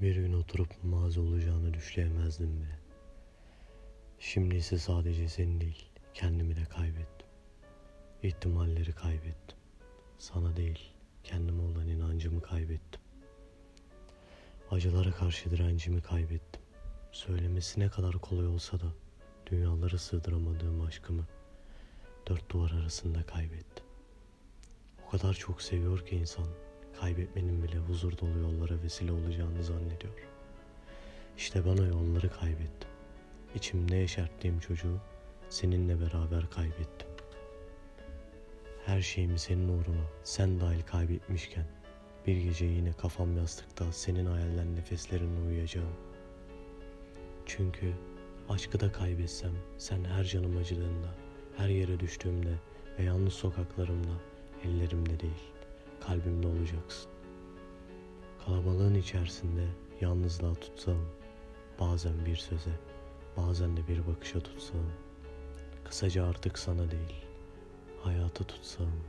Bir gün oturup mazi olacağını düşleyemezdim bile. Şimdi ise sadece seni değil, kendimi de kaybettim. İhtimalleri kaybettim. Sana değil, kendime olan inancımı kaybettim. Acılara karşı direncimi kaybettim. Söylemesi ne kadar kolay olsa da dünyaları sığdıramadığım aşkımı dört duvar arasında kaybettim. O kadar çok seviyor ki insan kaybetmenin bile huzur dolu yollara vesile olacağını zannediyor. İşte ben o yolları kaybettim. İçimde yeşerttiğim çocuğu seninle beraber kaybettim. Her şeyimi senin uğruna sen dahil kaybetmişken bir gece yine kafam yastıkta senin hayalden nefeslerinle uyuyacağım. Çünkü aşkı da kaybetsem sen her canım acıdığında, her yere düştüğümde ve yalnız sokaklarımda ellerimde değil kalbimde olacaksın. Kalabalığın içerisinde yalnızlığa tutsağım. Bazen bir söze, bazen de bir bakışa tutsağım. Kısaca artık sana değil, hayata tutsağım.